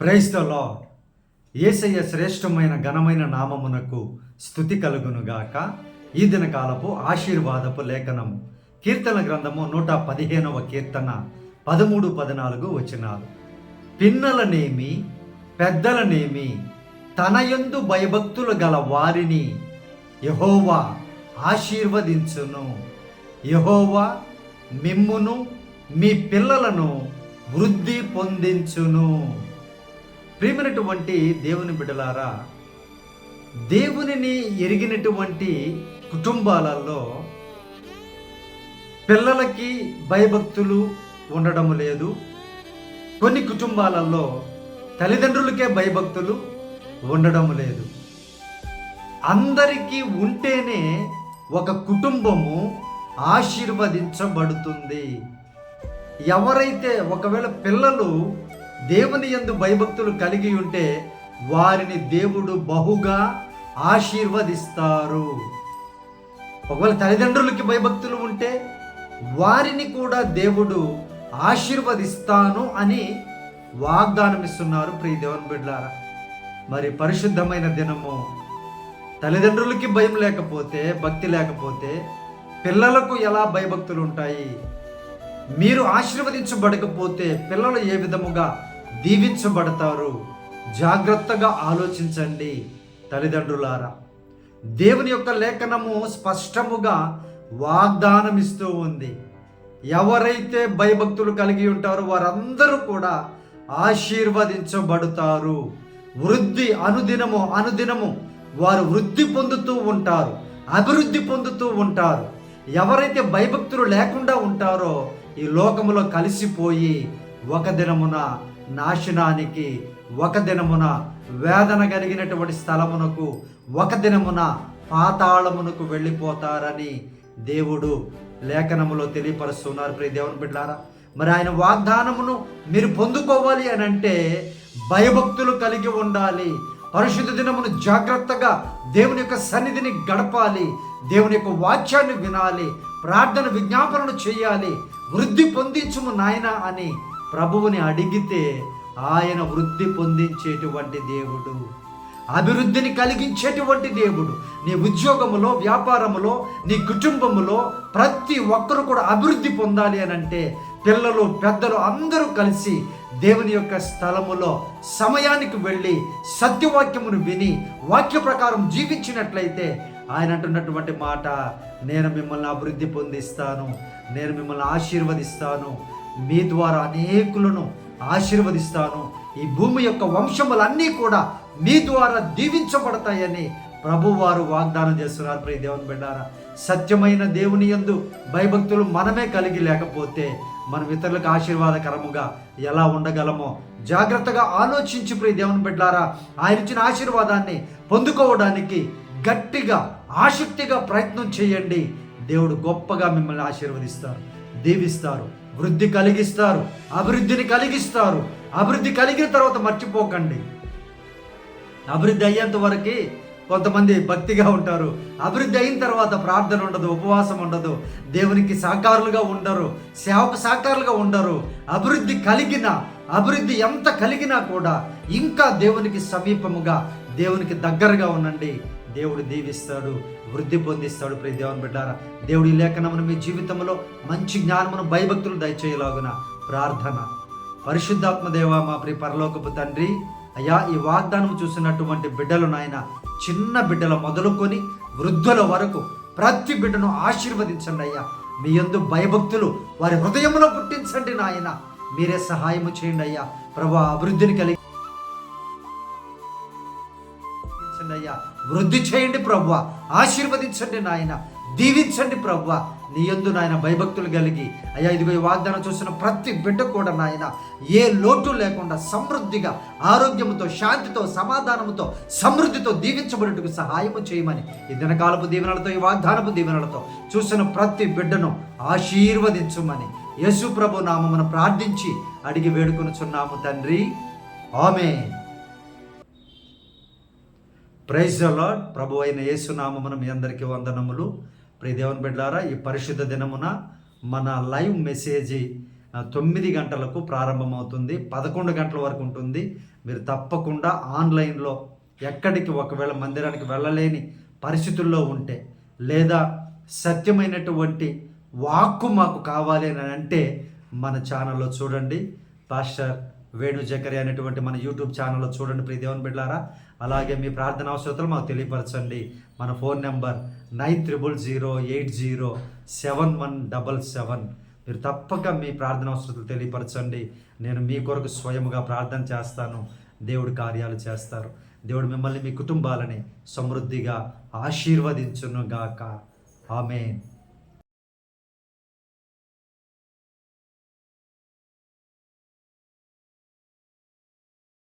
ప్రైస్తలో ఏసయ్య శ్రేష్టమైన ఘనమైన నామమునకు స్థుతి కలుగునుగాక ఈ దినకాలపు ఆశీర్వాదపు లేఖనము. కీర్తన గ్రంథము నూట పదిహేనవ కీర్తన పదమూడు పద్నాలుగు వచనాలు. పిన్నలనేమి పెద్దలనేమి తనయందు భయభక్తులు గల వారిని యహోవా ఆశీర్వదించును. యహోవా మిమ్మును మీ పిల్లలను వృద్ధి పొందించును. ప్రియమైనటువంటి దేవుని బిడ్డలారా దేవునిని ఎరిగినటువంటి కుటుంబాలలో పిల్లలకి భయభక్తులు ఉండడం లేదు. కొన్ని కుటుంబాలలో తల్లిదండ్రులకే భయభక్తులు ఉండడం లేదు. అందరికీ ఉంటేనే ఒక కుటుంబము ఆశీర్వదించబడుతుంది. ఎవరైతే ఒకవేళ పిల్లలు దేవుని ఎందు భయభక్తులు కలిగి ఉంటే వారిని దేవుడు బహుగా ఆశీర్వదిస్తారు. ఒకవేళ తల్లిదండ్రులకి భయభక్తులు ఉంటే వారిని కూడా దేవుడు ఆశీర్వదిస్తాను అని వాగ్దానం ఇస్తున్నారు ప్రియ దేవన్ బిడ్లారా మరి పరిశుద్ధమైన దినము. తల్లిదండ్రులకి భయం లేకపోతే భక్తి లేకపోతే పిల్లలకు ఎలా భయభక్తులు ఉంటాయి? మీరు ఆశీర్వదించబడకపోతే పిల్లలు ఏ విధముగా దీవించబడతారు. జాగ్రత్తగా ఆలోచించండి తల్లిదండ్రులారా. దేవుని యొక్క లేఖనము స్పష్టముగా వాగ్దానం ఇస్తూ ఉంది. ఎవరైతే భయభక్తులు కలిగి ఉంటారో వారందరూ కూడా ఆశీర్వదించబడతారు. వృద్ధి అనుదినము అనుదినము వారు వృద్ధి పొందుతూ ఉంటారు అభివృద్ధి పొందుతూ ఉంటారు. ఎవరైతే భయభక్తులు లేకుండా ఉంటారో ఈ లోకములో కలిసిపోయి ఒక దినమున నాశనానికి ఒక దినమున వేదన కలిగినటువంటి స్థలమునకు ఒక దినమున పాతాళమునకు వెళ్ళిపోతారని దేవుడు లేఖనములో తెలియపరుస్తున్నారు. ప్రియ దేవుని బిడ్డారా మరి ఆయన వాగ్దానమును మీరు పొందుకోవాలి అని అంటే భయభక్తులు కలిగి ఉండాలి. పరిశుద్ధ దినమును జాగ్రత్తగా దేవుని యొక్క సన్నిధిని గడపాలి. దేవుని యొక్క వాక్యాన్ని వినాలి. ప్రార్థన విజ్ఞాపనలు చేయాలి. వృద్ధి పొందించుము నాయన అని ప్రభువుని అడిగితే ఆయన వృద్ధి పొందించేటువంటి దేవుడు అభివృద్ధిని కలిగించేటువంటి దేవుడు. నీ ఉద్యోగములో వ్యాపారములో నీ కుటుంబములో ప్రతి ఒక్కరు కూడా అభివృద్ధి పొందాలి అని అంటే పిల్లలు పెద్దలు అందరూ కలిసి దేవుని యొక్క స్థలములో సమయానికి వెళ్ళి సత్యవాక్యమును విని వాక్య ప్రకారం జీవించినట్లయితే ఆయన అంటున్నటువంటి మాట నేను మిమ్మల్ని అభివృద్ధి పొందిస్తాను నేను మిమ్మల్ని ఆశీర్వదిస్తాను మీ ద్వారా అనేకులను ఆశీర్వదిస్తాను. ఈ భూమి యొక్క వంశములన్నీ కూడా మీ ద్వారా దీవించబడతాయని ప్రభువారు వాగ్దానం చేస్తున్నారు. ప్రియ దేవుని బిడ్డారా సత్యమైన దేవుని యందు భయభక్తులు మనమే కలిగి లేకపోతే మనం ఇతరులకు ఆశీర్వాదకరముగా ఎలా ఉండగలమో జాగ్రత్తగా ఆలోచించి ప్రియ దేవుని బిడ్డారా ఆయన ఇచ్చిన ఆశీర్వాదాన్ని పొందుకోవడానికి గట్టిగా ఆసక్తిగా ప్రయత్నం చేయండి. దేవుడు గొప్పగా మిమ్మల్ని ఆశీర్వదిస్తారు. దీవిస్తారు. వృద్ధి కలిగిస్తారు. అభివృద్ధిని కలిగిస్తారు. అభివృద్ధి కలిగిన తర్వాత మర్చిపోకండి. అభివృద్ధి అయ్యేంత వరకు కొంతమంది భక్తిగా ఉంటారు. అభివృద్ధి అయిన తర్వాత ప్రార్థన ఉండదు ఉపవాసం ఉండదు. దేవునికి సాకారులుగా ఉండరు సేవకు సాకారులుగా ఉండరు. అభివృద్ధి కలిగిన అభివృద్ధి ఎంత కలిగినా కూడా ఇంకా దేవునికి సమీపముగా దేవునికి దగ్గరగా ఉండండి. దేవుడు దీవిస్తాడు వృద్ధి పొందిస్తాడు. ప్రతి దేవుని బిడ్డారా దేవుడి లేఖనమును మీ జీవితంలో మంచి జ్ఞానమును భయభక్తులు దయచేయలాగున ప్రార్థన. పరిశుద్ధాత్మ దేవ మా ప్రి పరలోకపు తండ్రి అయ్యా ఈ వాగ్దానం చూసినటువంటి బిడ్డలు నాయన చిన్న బిడ్డల మొదలుకొని వృద్ధుల వరకు ప్రతి బిడ్డను ఆశీర్వదించండి అయ్యా. మీ యందు భయభక్తులు వారి హృదయంలో పుట్టించండి నాయన. మీరే సహాయము చేయండి అయ్యా. ప్రభా అభివృద్ధిని కలిగి వృద్ధి చేయండి ప్రవ్వ ఆశీర్వదించండి నాయన. దీవించండి ప్రవ్వ నీ యందు నాయన భయభక్తులు కలిగి. అయ్యా ఇదిగో ఈ వాగ్దానం చూసిన ప్రతి బిడ్డ కూడా నాయన ఏ లోటు లేకుండా సమృద్ధిగా ఆరోగ్యముతో శాంతితో సమాధానముతో సమృద్ధితో దీవించబడేందుకు సహాయము చేయమని ఈ దినకాలపు దీవెనలతో ఈ వాగ్దానపు దీవెనలతో చూసిన ప్రతి బిడ్డను ఆశీర్వదించమని యేసు ప్రభు నామమును ప్రార్థించి అడిగి వేడుకొనుచున్నాము తండ్రి. ఆమె ప్రైజ్ లాడ్ ప్రభు అయిన యేసునామమున మీ అందరికీ వందనములు. ప్రియదేవన్ బిడ్డారా ఈ పరిశుద్ధ దినమున మన లైవ్ మెసేజ్ తొమ్మిది గంటలకు ప్రారంభమవుతుంది. పదకొండు గంటల వరకు ఉంటుంది. మీరు తప్పకుండా ఆన్లైన్లో ఎక్కడికి ఒకవేళ మందిరానికి వెళ్ళలేని పరిస్థితుల్లో ఉంటే లేదా సత్యమైనటువంటి వాక్కు మాకు కావాలి అని అంటే మన ఛానల్లో చూడండి. పాస్టర్ వేణు జకరి అనేటువంటి మన యూట్యూబ్ ఛానల్లో చూడండి ప్రియ దేవుని బిడ్డారా అలాగే మీ ప్రార్థన అవసరతలు మాకు తెలియపరచండి. మన phone number nine triple zero eight zero seven one double seven. మీరు తప్పక మీ ప్రార్థన అవసరతలు తెలియపరచండి. నేను మీ కొరకు స్వయముగా ప్రార్థన చేస్తాను. దేవుడు కార్యాలు చేస్తారు. దేవుడు మిమ్మల్ని మీ కుటుంబాలని సమృద్ధిగా ఆశీర్వదించునుగాక. ఆమెన్.